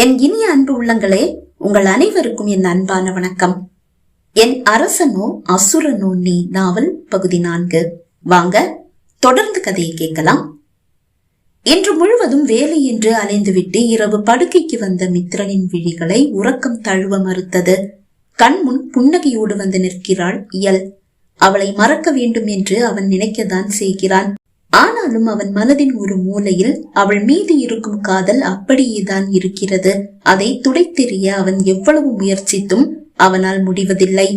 என் இனிய அன்பு உள்ளங்களே உங்கள் அனைவருக்கும் என் அன்பான வணக்கம். என் அரசனோ அசுரனோ நீ நாவல் பகுதி நான்கு. வாங்க தொடர்ந்து கதையை கேட்கலாம். இன்று முழுவதும் வேலை என்று அலைந்துவிட்டு இரவு படுக்கைக்கு வந்த மித்திரனின் விழிகளை உறக்கம் தழுவ மறுத்தது. கண்முன் புன்னகையோடு வந்து நிற்கிறாள் இயல். அவளை மறக்க வேண்டும் என்று அவன் நினைக்கத்தான் செய்கிறான். ஆனாலும் அவன் மனதின் ஒரு மூலையில் அவள் மீது இருக்கும் காதல் அப்படியேதான் இருக்கிறது. அதை துடைத்தெறிய அவன் எவ்வளவு முயற்சித்தும் அவனால் முடிவதில்லை.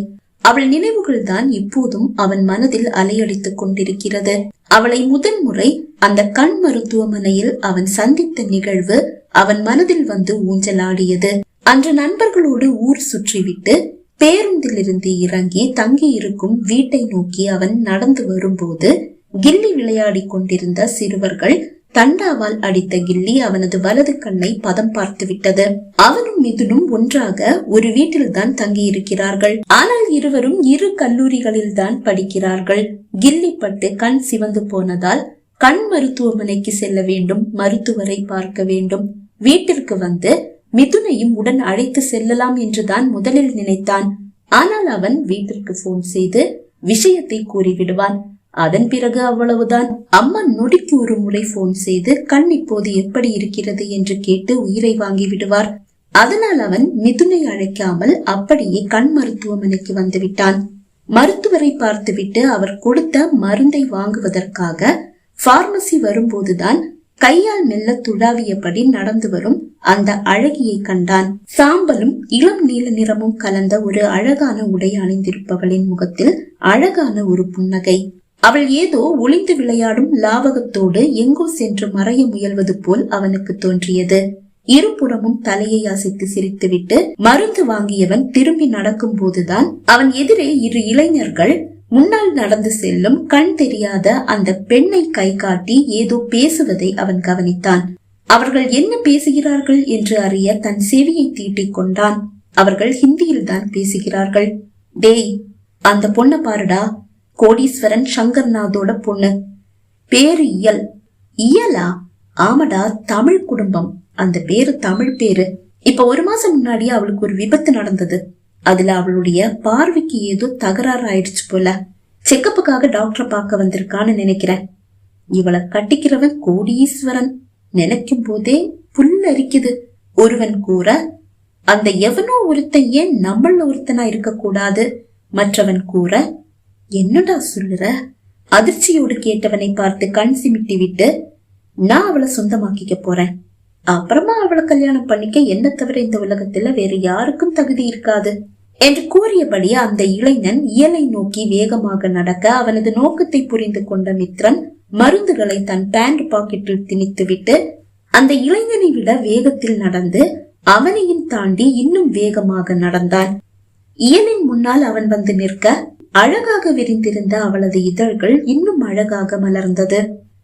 அவள் நினைவுகள் தான் இப்போதும் அவன் மனதில் அலையடித்துக் கொண்டிருக்கிறது. அவளை முதன்முறை அந்த கண் மருத்துவமனையில் அவன் சந்தித்த நிகழ்வு அவன் மனதில் வந்து ஊஞ்சலாடியது. அன்று நண்பர்களோடு ஊர் சுற்றிவிட்டு பேருந்திலிருந்து இறங்கி தங்கி இருக்கும் வீட்டை நோக்கி அவன் நடந்து வரும்போது கில்லி விளையாடி கொண்டிருந்த சிறுவர்கள் தண்டாவால் அடித்த கில்லி அவனது வலது கண்ணை பதம் பார்த்து விட்டது. அவனும் மிதுனும் ஒன்றாக ஒரு வீட்டில்தான் தங்கியிருக்கிறார்கள். ஆனால் இருவரும் இரு கல்லூரிகளில் தான் படிக்கிறார்கள். கில்லி பட்டு கண் சிவந்து போனதால் கண் மருத்துவமனைக்கு செல்ல வேண்டும் மருத்துவரை பார்க்க வேண்டும். வீட்டிற்கு வந்து மிதுனையும் உடன் அழைத்து செல்லலாம் என்றுதான் முதலில் நினைத்தான். ஆனால் அவன் வீட்டிற்கு போன் செய்து விஷயத்தை கூறிவிடுவான். அதன் பிறகு அவ்வளவுதான். அம்மா நொடிக்கு ஒரு முறை போன் செய்து கண் இப்போது எப்படி இருக்கிறது? என்று கேட்டு உயிரை வாங்கி விடுவார். அதனால் அவன் மிதுனை அழைக்காமல் அப்படியே கண் மருத்துவமனைக்கு வந்துவிட்டான் மருத்துவரை பார்த்துவிட்டு அவர் கொடுத்த மருந்தை வாங்குவதற்காக பார்மசி வரும்போதுதான் கையால் மெல்ல துழாவியபடி நடந்து வரும் அந்த அழகியை கண்டான். சாம்பலும் இளம் நீல நிறமும் கலந்த ஒரு அழகான உடை அணிந்திருப்பவளின் முகத்தில் அழகான ஒரு புன்னகை. அவள் ஏதோ ஒளிந்து விளையாடும் லாவகத்தோடு எங்கோ சென்று மறைய முயல்வது போல் அவனுக்கு தோன்றியது. இருபுறமும் தலையை அசைத்து சிரித்துவிட்டு மருந்து வாங்கியவன் திரும்பி நடக்கும் போதுதான் அவன் எதிரே இரு இளைஞர்கள் முன்னால் நடந்து செல்லும் கண் தெரியாத அந்த பெண்ணை கை காட்டி ஏதோ பேசுவதை அவன் கவனித்தான். அவர்கள் என்ன பேசுகிறார்கள் என்று அறிய தன் செவியை தீட்டிக் கொண்டான். அவர்கள் ஹிந்தியில் தான் பேசுகிறார்கள். டேய் அந்த பொண்ண பாருடா. கோடீஸ்வரன் சங்கர்நாதோட பொண்ணு. பேரு இயல். இயலா? ஆமடா தமிழ் குடும்பம். அந்த பேரு தமிழ் பேரு. இப்ப ஒரு மாசம் முன்னாடி அவளுக்கு ஒரு விபத்து நடந்தது. அதுல அவளுடைய பார்வைக்கு ஏதோ தகராறு ஆயிடுச்சு போல. செக்கப்புக்காக டாக்டரை பார்க்க வந்திருக்கான்னு நினைக்கிறேன். இவளை கட்டிக்கிறவன் கோடீஸ்வரன். நினைக்கும் போதே புல்லரிக்குது ஒருவன் கூற அந்த எவனோ ஒருத்தன் ஏன் நம்மள ஒருத்தனா இருக்க கூடாது மற்றவன் கூற என்னடா சொல்லுற? அதிர்ச்சியோடு கேட்டவனை பார்த்து கண் சிமிட்டி விட்டு நான் அவளை சொந்தமாக்கிக்க போறேன். அப்புறமா அவளை கல்யாணம் பண்ணிக்க என்ன தவிர இந்த உலகத்துல வேற யாருக்கும் தகுதி இருக்காது. என்று கூறியபடி அந்த இளைஞன் இயலை நோக்கி வேகமாக நடக்க அவனது நோக்கத்தை புரிந்து கொண்ட மித்ரன் மருந்துகளை தன் பேண்ட் பாக்கெட்டில் திணித்துவிட்டு அந்த இளைஞனை விட வேகத்தில் நடந்து அவனையும் தாண்டி இன்னும் வேகமாக நடந்தான். இயலின் முன்னால் அவன் வந்து நிற்க அழகாக விரிந்திருந்த அவளது இதழ்கள் இன்னும் அழகாக மலர்ந்தது.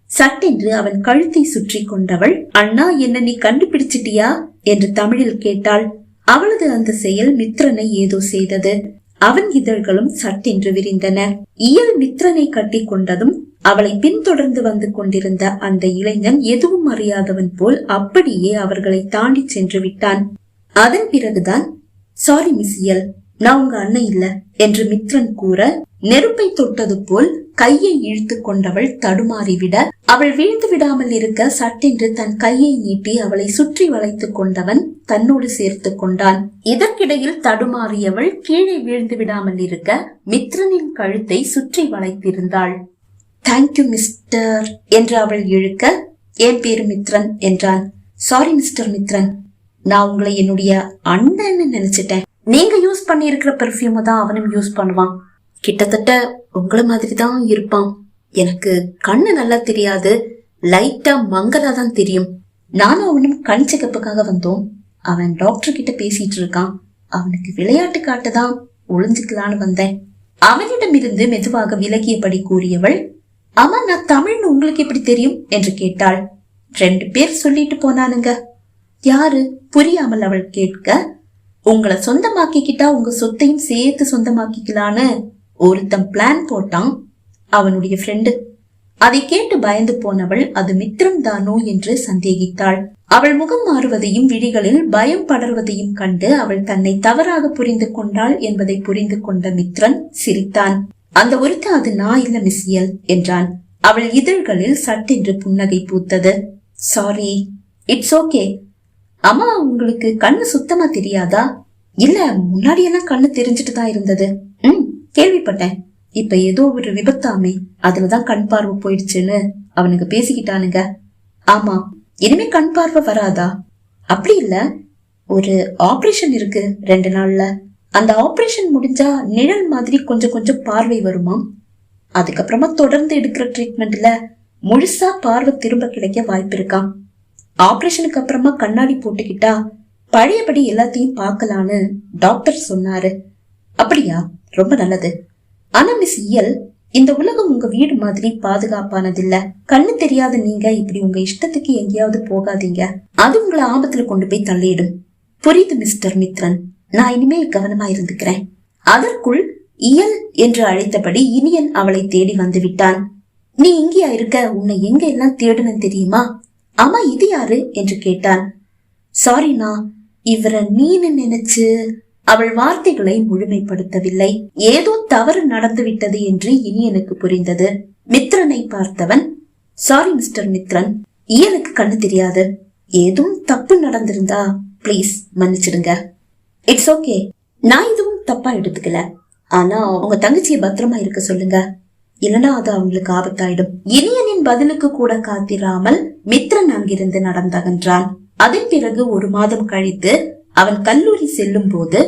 சட்டென்று அவன் கழுத்தை சுற்றி கொண்டவள் அண்ணா என்ன நீ கண்டுபிடிச்சிட்டியா? என்று தமிழில் கேட்டாள். அவளது அந்த செயல் மித்ரனை ஏதோ செய்தது. அவன் இதழ்களும் சட்டென்று விரிந்தன. இயல் மித்ரனை கட்டி கொண்டதும் அவளை பின்தொடர்ந்து வந்து கொண்டிருந்த அந்த இளைஞன் எதுவும் அறியாதவன் போல் அப்படியே அவர்களை தாண்டி சென்று விட்டான். அதன் பிறகுதான் சாரி மிஸ் இயல். நான் உங்க அண்ணன் இல்ல என்று மித்ரன் கூற நெருப்பை தொட்டது போல் கையை இழுத்து கொண்டவள் தடுமாறிவிட அவள் வீழ்ந்து விடாமல் இருக்க சட்டென்று தன் கையை நீட்டி அவளை சுற்றி வளைத்துக் கொண்டவன் தன்னோடு சேர்த்து கொண்டான். இதற்கிடையில் தடுமாறியவள் கீழே வீழ்ந்து விடாமல் இருக்க மித்ரனின் கழுத்தை சுற்றி வளைத்திருந்தாள். தேங்க்யூ மிஸ்டர் என்று அவள் இழுக்க என் பேரு மித்ரன் என்றான். Sorry mister Mithran. நான் உங்களை என்னுடைய அண்ணன்னு நினைச்சிட்டேன். நீங்க யூஸ் பண்ணி இருக்கிற தான் அவனும் யூஸ் பண்ணுவான். கிட்டத்தட்ட உங்களை மாதிரி தான் இருப்பான். எனக்கு கண்ணு நல்லா தெரியாது. லைட்டா மங்கலா தான் தெரியும். நானும் அவனும் கண் செக்கப்புக்காக வந்தோம். அவன் டாக்டர் கிட்ட பேசிட்டு இருக்கான். அவனுக்கு விளையாட்டு காட்டதான் ஒளிஞ்சுக்கலான்னு வந்தேன். அவனிடமிருந்து மெதுவாக விலகியபடி கூறியவள் ஆமா நான் தமிழ்னு உங்களுக்கு எப்படி தெரியும்? என்று கேட்டாள். ரெண்டு பேர் சொல்லிட்டு போனானுங்க. யாரு? புரியாமல் அவள் கேட்க உங்களை சொந்தமாக்கிக்கிட்டா உங்க சொத்தையும் சேர்த்து சொந்தமாக்கிக்கலான்னு ஒருத்தன் பிளான் போட்டான் அவனுடைய ஃப்ரெண்டு அதை கேட்டு பயந்து போனவள் அது மித்திரம் தானோ? என்று சந்தேகித்தாள். அவள் முகம் மாறுவதையும் விழிகளில் பயம் படர்வதையும் கண்டு அவள் தன்னை தவறாக புரிந்து கொண்டாள் என்பதை புரிந்து கொண்ட மித்ரன் சிரித்தான். அந்த ஒருத்த அது நான் இல்ல மிஸ்யல் என்றான். அவள் இதழ்களில் சட்டென்று புன்னகை பூத்தது. சாரி இட்ஸ் ஓகே அம்மா உங்களுக்கு கண்ணு சுத்தமா தெரியாதா? இல்ல முன்னாடி எல்லாம் கண்ணு தெரிஞ்சிட்டு தான் இருந்தது? ம் கேள்விப்பட்டேன். இப்ப ஏதோ ஒரு விபத்தாமே அதுலதான் கண் பார்வை போயிடுச்சுன்னு அவனுக்கு பேசிக்கிட்டானுங்க. ஆமா இனிமே கண் பார்வை வராதா? அப்படி இல்ல ஒரு ஆபரேஷன் இருக்கு ரெண்டு நாள்ல. அந்த ஆபரேஷன் முடிஞ்சா நிழல் மாதிரி கொஞ்சம் கொஞ்சம் பார்வை வருமா? அதுக்கப்புறமா தொடர்ந்து எடுக்கிற ட்ரீட்மெண்ட்ல முழுசா பார்வை திரும்ப கிடைக்க வாய்ப்பு இருக்காம் ஆபரேஷனுக்கு அப்புறமா கண்ணாடி போட்டுக்கிட்டா பழையபடி எல்லாத்தையும் பார்க்கலான்னு டாக்டர் சொன்னாரு. அப்படியா? ரொம்ப நல்லது. ஆனா மிஸ் இயல் இந்த உலகம் உங்க வீடு மாதிரி பாதுகாப்பானதில்ல. கண்ணு தெரியாத நீங்க இப்படி உங்க இஷ்டத்துக்கு எங்கேயாவது போகாதீங்க. அது உங்களை ஆபத்துல கொண்டு போய் தள்ளிடும். புரியுது மிஸ்டர் மித்ரன். நான் இனிமே கவனமா இருந்துக்கிறேன். அதற்குள் இயல் என்று அழைத்தபடி இனியன் அவளை தேடி வந்து விட்டான். நீ இங்கேயா இருக்க? உன்னை எங்க எல்லாம் தேடுன தெரியுமா? ஆமா இது யாரு? என்று கேட்டான். சாரிண்ணா இவரை நீனு நினைச்சு அவள் வார்த்தைகளை முழுமைப்படுத்தவில்லை. ஏதோ தவறு நடந்துவிட்டது என்று இனி எனக்கு புரிந்தது. மித்ரனை பார்த்தவன் சாரி மிஸ்டர் மித்ரன் இயனுக்கு கண்ணு தெரியாது. ஏதும் தப்பு நடந்திருந்தா ப்ளீஸ் மன்னிச்சிடுங்க. இட்ஸ் ஓகே நான் இதுவும் தப்பா எடுத்துக்கல. ஆனா உங்க தங்கச்சியை பத்திரமா இருக்க சொல்லுங்க. இல்லனா அது அவங்களுக்கு ஆபத்தாயிடும். இனியனின் பதிலுக்கு கூட காத்திராமல் மித்ரன் அங்கிருந்து நடந்தகன்றான் அதன் பிறகு ஒரு மாதம் கழித்து அவன் கல்லூரி செல்லும் போது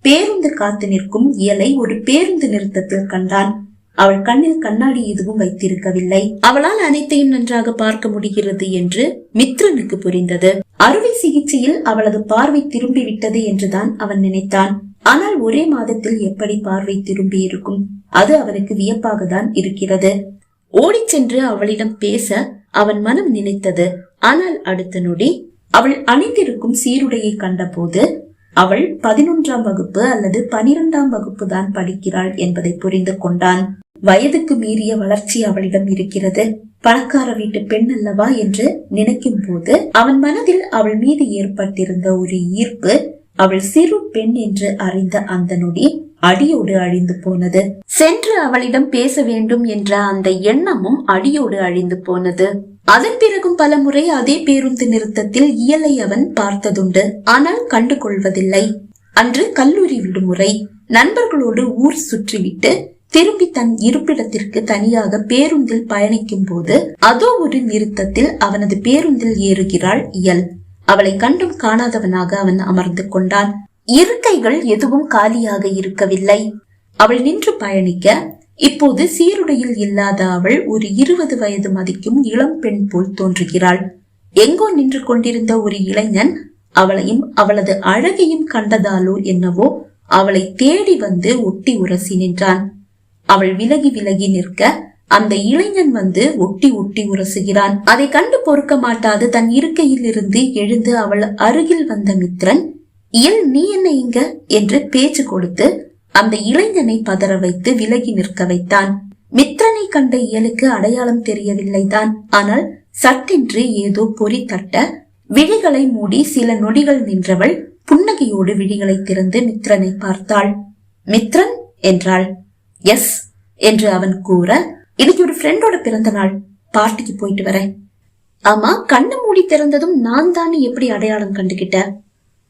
பேருந்து காத்து நிற்கும் இயலை ஒரு பேருந்து நிறுத்தத்தில் கண்டான். அவள் கண்ணில் கண்ணாடி எதுவும் வைத்திருக்கவில்லை. அவளால் அனைத்தையும் நன்றாக பார்க்க முடிகிறது என்று மித்ரனுக்கு புரிந்தது. அறுவை சிகிச்சையில் அவளது பார்வை திரும்பி விட்டது என்றுதான் அவன் நினைத்தான். ஆனால் ஒரே மாதத்தில் எப்படி பார்வை திரும்பி இருக்கும் அது அவனுக்கு வியப்பாக தான் இருக்கிறது. ஓடிச் சென்று அவளிடம் பேச அவன் மனம் நினைத்தது. ஆனால் அடுத்த நொடி அவள் அணிந்திருக்கும் சீருடையை கண்டபோது அவள் பதினொன்றாம் வகுப்பு அல்லது பனிரெண்டாம் வகுப்பு தான் படிக்கிறாள் என்பதை புரிந்து கொண்டான். வயதுக்கு மீறிய வளர்ச்சி அவளிடம் இருக்கிறது. பணக்கார வீட்டு பெண் அல்லவா என்று நினைக்கும் போது அவன் மனதில் அவள் மீது ஏற்பட்டிருந்த ஒரு ஈர்ப்பு அவள் சிறு பெண் என்று அறிந்த அந்த நொடி அடியோடு அழிந்து போனது. சென்று அவளிடம் பேச வேண்டும் என்ற அந்த எண்ணமும் அடியோடு அழிந்து போனது. அதன் பிறகும் பல முறை அதே பேருந்து நிறுத்தத்தில் இயலை அவன் பார்த்ததுண்டு. ஆனால் கண்டு கொள்வதில்லை அன்று கல்லூரி விடுமுறை. நண்பர்களோடு ஊர் சுற்றிவிட்டு திரும்பி தன் இருப்பிடத்திற்கு தனியாக பேருந்தில் பயணிக்கும் போது அதோ ஒரு நிறுத்தத்தில் அவனது பேருந்தில் ஏறுகிறாள் இயல். அவளை கண்டும் காணாதவனாக அவன் அமர்ந்து கொண்டான். இருக்கைகள் எதுவும் காலியாக இருக்கவில்லை. அவள் நின்று பயணிக்க இப்போது சீருடையில் இல்லாத அவள் ஒரு இருபது வயது மதிக்கும் இளம் பெண் போல் தோன்றுகிறாள். எங்கோ நின்று கொண்டிருந்த ஒரு இளைஞன் அவளையும் அவளது அழகையும் கண்டதாலோ என்னவோ அவளை தேடி வந்து ஒட்டி உரசி நின்றான். அவள் விலகி விலகி நிற்க அந்த இளைஞன் வந்து ஒட்டி ஒட்டி உரசுகிறான். அதை கண்டு பொறுக்க மாட்டாது தன் இருக்கையில் இருந்து எழுந்து அவள் அருகில் வந்த மித்ரன் ஏன் நீ என்ன இங்க? என்று பேச்சு கொடுத்து அந்த இளைஞனை பதற வைத்து விலகி நிற்க வைத்தான். மித்ரனை கண்ட இயலுக்கு அடையாளம் தெரியவில்லைதான் ஆனால் சட்டென்று ஏதோ பொறி தட்ட விழிகளை மூடி சில நொடிகள் நின்றவள் புன்னகையோடு விழிகளை திறந்து மித்ரனை பார்த்தாள். மித்ரன்? என்றாள். எஸ் என்று அவன் கூற இன்னைக்கு ஒரு ஃப்ரெண்டோட பிறந்த நாள். பார்ட்டிக்கு போயிட்டு வரேன். ஆமா கண்ணு மூடி திறந்ததும் நான் தானே எப்படி அடையாளம் கண்டுகிட்ட?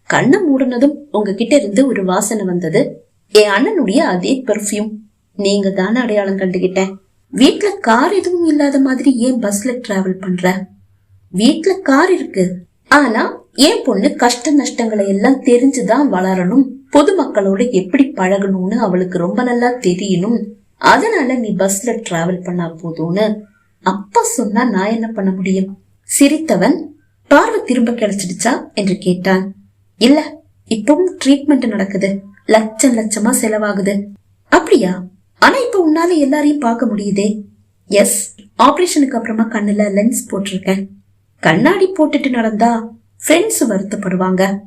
கண்ணை மூடினதும் உங்ககிட்ட இருந்து ஒரு வாசனை வந்தது. என் அண்ணனுடைய அதே பெர்ஃப்யூம் நீங்க தானே அடையாளம் கண்டுகிட்டேன் வீட்டுல கார் எதுவும் இல்லாத மாதிரி ஏன் பஸ்ல டிராவல் பண்ற? வீட்ல கார் இருக்கு. ஆனா என் பொண்ணு கஷ்ட நஷ்டங்களை எல்லாம் தெரிஞ்சுதான் வளரணும். பொதுமக்களோட எப்படி பழகணும்னு அவளுக்கு ரொம்ப நல்லா தெரியணும். அதனால நீ பஸ்ல டிராவல் பண்ணா போதும்னு அப்பா சொன்னா நான் என்ன பண்ண முடியும்? சிரித்தவன் பார்வை திரும்ப கிடைச்சிடுச்சா? என்று கேட்டான். இல்ல இப்பவும் ட்ரீட்மெண்ட் நடக்குது. லட்சம் லட்சமா செலவாகுது. அப்படியா? ஆனா இப்ப உன்னால எல்லாரையும் பார்க்க முடியுதே. எஸ் ஆபரேஷனுக்கு அப்புறமா கண்ணுல லென்ஸ் போட்டிருக்கேன். கண்ணாடி போட்டுட்டு நடந்தா ஃப்ரெண்ட்ஸ் வருத்தப்படுவாங்க.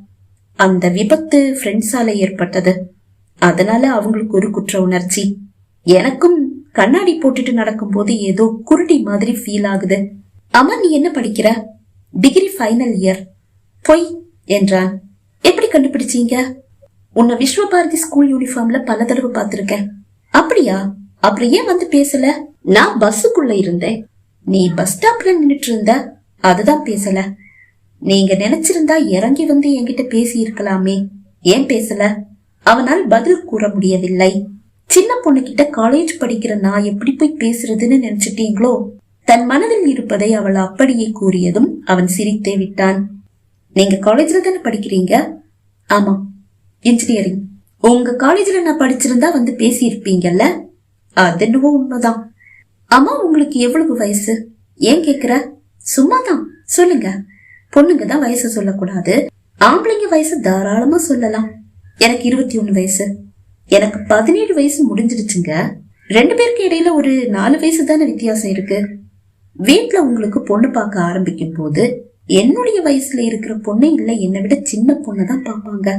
அந்த விபத்து ஃப்ரெண்ட்ஸால ஏற்பட்டது. அதனால அவங்களுக்கு ஒரு குற்ற உணர்ச்சி. எனக்கும் கண்ணாடி போட்டுட்டு நடக்கும்போது ஏதோ குருடி மாதிரி ஃபீல் ஆகுது. அம்மா நீ என்ன படிக்கிற? டிகிரி ஃபைனல் இயர் பொய் என்றான். எப்படி கண்டுபிடிச்சீங்க? உன்னை விஸ்வபாரதி ஸ்கூல் யூனிஃபார்ம்ல பல தடவை பார்த்திருக்கேன். அப்படியா? அப்புறம் ஏன் வந்து பேசல? நான் பஸ்ஸுக்குள்ள இருந்தேன். நீ பஸ் ஸ்டாப்ல நின்னுட்டு இருந்த அதுதான் பேசல. நீங்க நினைச்சிருந்தா இறங்கி வந்து என்கிட்ட பேசி இருக்கலாமே ஏன் பேசல? அவனால் பதில் கூற முடியவில்லை. சின்ன பொண்ணுகிட்ட காலேஜ் படிக்கிற நான் எப்படி போய் பேசுறதுன்னு நினைச்சிட்டீங்களோ? தன் மனதில் இருப்பதை அவள் அப்படியே கூறியதும் அவன் சிரித்தே விட்டான். நீங்க காலேஜ்ல தானே படிக்கிறீங்க? ஆமா இன்ஜினியரிங் உங்க காலேஜ்ல நான் படிச்சிருந்தா வந்து பேசி இருப்பீங்கல்ல அது என்னவோ உண்மைதான். ஆமா உங்களுக்கு எவ்வளவு வயசு? ஏன் கேக்குற? சும்மாதான். சொல்லுங்க. பொண்ணுங்க தான் வயசு சொல்லக்கூடாது. ஆம்பளைங்க வயசு தாராளமா சொல்லலாம். எனக்கு இருபத்தி ஒண்ணு வயசு. எனக்கு பதினேழு வயசு முடிஞ்சிடுச்சுங்க ரெண்டு பேருக்கு இடையில ஒரு நாலு வயசு தானே வித்தியாசம் இருக்கு. வீட்டுல உங்களுக்கு பொண்ணு பார்க்க ஆரம்பிக்கும் போது என்னுடைய வயசுல இருக்கிற பொண்ணு இல்ல என்னை விட சின்ன பொண்ணு தான் பார்ப்பாங்க.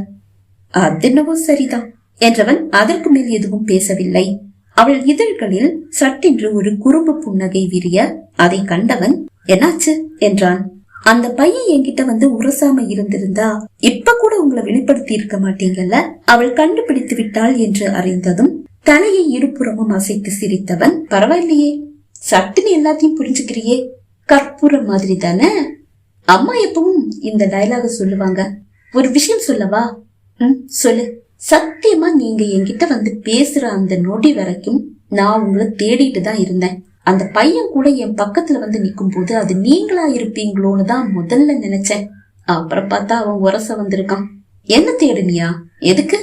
அது என்னவோ சரிதான் என்றவன் அதற்கு மேல் எதுவும் பேசவில்லை. அவள் இதழ்களில் சட்டென்று ஒரு குறும்பு புன்னகை விரிய அதை கண்டவன் என்னாச்சு? என்றான். அந்த பையன் என்கிட்ட வந்து உரசாம இருந்திருந்தா இப்ப கூட உங்களை வெளிப்படுத்தி இருக்க மாட்டீங்கல்ல? அவள் கண்டுபிடித்து விட்டாள் என்று அறிந்ததும் தலையை இருபுறமும் அசைத்து சிரித்தவன் பரவாயில்லையே சட்டுன்னு எல்லாத்தையும் புரிஞ்சுக்கிறியே கற்பூரம் மாதிரி தானே? அம்மா எப்பவும் இந்த டயலாக சொல்லுவாங்க. ஒரு விஷயம் சொல்லவா? ம் சொல்லு. சத்தியமா நீங்க என்கிட்ட வந்து பேசுற அந்த நொடி வரைக்கும் நான் உங்களை தேடிட்டு தான் இருந்தேன். அந்த பையன் கூட என் பக்கத்துல வந்து நிக்கும் போது அது நீங்களா இருப்பீங்களோன்னு தான் முதல்ல நினைச்சேன். அப்புறம் பார்த்தா அவன் உரச வந்திருக்கான். என்ன தேடுனியா? எதுக்கு?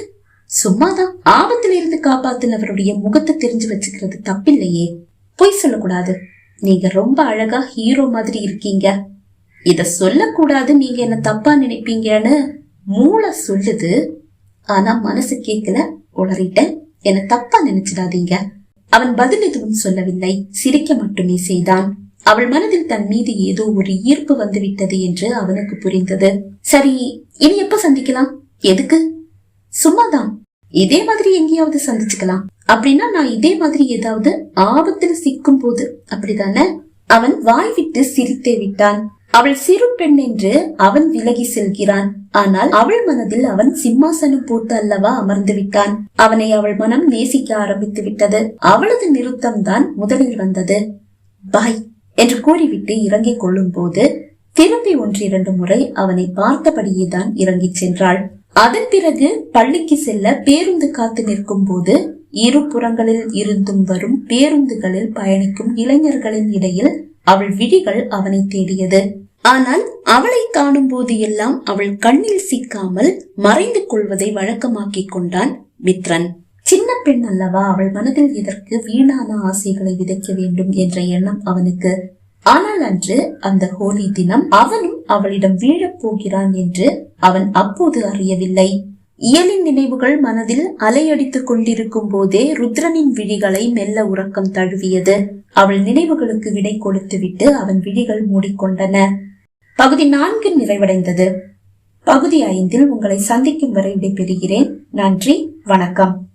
சும்மாதான். ஆபத்துல இருந்து காப்பாத்தினவருடைய முகத்தை தெரிஞ்சு வச்சுக்கிறது தப்பில்லையே. பொய் சொல்லக்கூடாது. நீங்க ரொம்ப அழகா ஹீரோ மாதிரி இருக்கீங்க. இத சொல்லக்கூடாது நீங்க என்ன தப்பா நினைப்பீங்கன்னு மூளை சொல்லுது. ஆனா மனசு கேட்கல உளறிட்டேன். என்ன தப்பா நினைச்சிடாதீங்க. அவன் பதில் எதுவும் சொல்லவில்லை. சிரிக்க மட்டுமே செய்தான். அவள் மனதில் தன் மீது ஏதோ ஒரு ஈர்ப்பு வந்து விட்டது என்று அவனுக்கு புரிந்தது. சரி இனி எப்ப சந்திக்கலாம்? எதுக்கு? சும்மாதான். இதே மாதிரி எங்கேயாவது சந்திச்சுக்கலாம். அப்படின்னா நான் இதே மாதிரி ஏதாவது ஆபத்துல சிக்கும் போது அப்படிதானே? அவன் வாய் விட்டு சிரித்தே விட்டான். அவள் சிறு பெண் என்று அவன் விலகி செல்கிறான். ஆனால் அவள் மனதில் அவன் சிம்மாசனம் போட்டு அல்லவா அமர்ந்து விட்டான். அவனை அவள் மனம் நேசிக்க ஆரம்பித்து விட்டது. அவளது நிறுத்தம் தான் முதலில் வந்தது. பாய் என்று கூறிவிட்டு இறங்கிக் கொள்ளும் போது திரும்பி ஒன்றிரண்டு முறை அவனை பார்த்தபடியே தான் இறங்கிச் சென்றாள். அதன் பிறகு பள்ளிக்கு செல்ல பேருந்து காத்து நிற்கும் போது இரு புறங்களில் இருந்தும் வரும் பேருந்துகளில் பயணிக்கும் இளைஞர்களின் இடையில் அவள் விழிகள் அவனை தேடியது. ஆனால் அவளை காணும் போது எல்லாம் அவள் கண்ணில் சிக்காமல் மறைந்து கொள்வதை வழக்கமாக்கிக் கொண்டான் மித்ரன். சின்ன பெண் அல்லவா? அவள் மனதில் இதற்கு வீணான ஆசைகளை விதைக்க வேண்டும்? என்ற எண்ணம் அவனுக்கு. ஆனால் அன்று அந்த ஹோலி தினம் அவனும் அவளிடம் வீழப் போகிறான் என்று அவன் அப்போது அறியவில்லை. இயலின் நினைவுகள் மனதில் அலையடித்துக் கொண்டிருக்கும் போதே ருத்ரனின் விழிகளை மெல்ல உறக்கம் தழுவியது. அவள் நினைவுகளுக்கு விடை கொடுத்துவிட்டு அவன் விழிகள் மூடிக்கொண்டன. பகுதி நான்கு நிறைவடைந்தது. பகுதி ஐந்தில் உங்களை சந்திக்கும் வரை விடைபெறுகிறேன். நன்றி. வணக்கம்.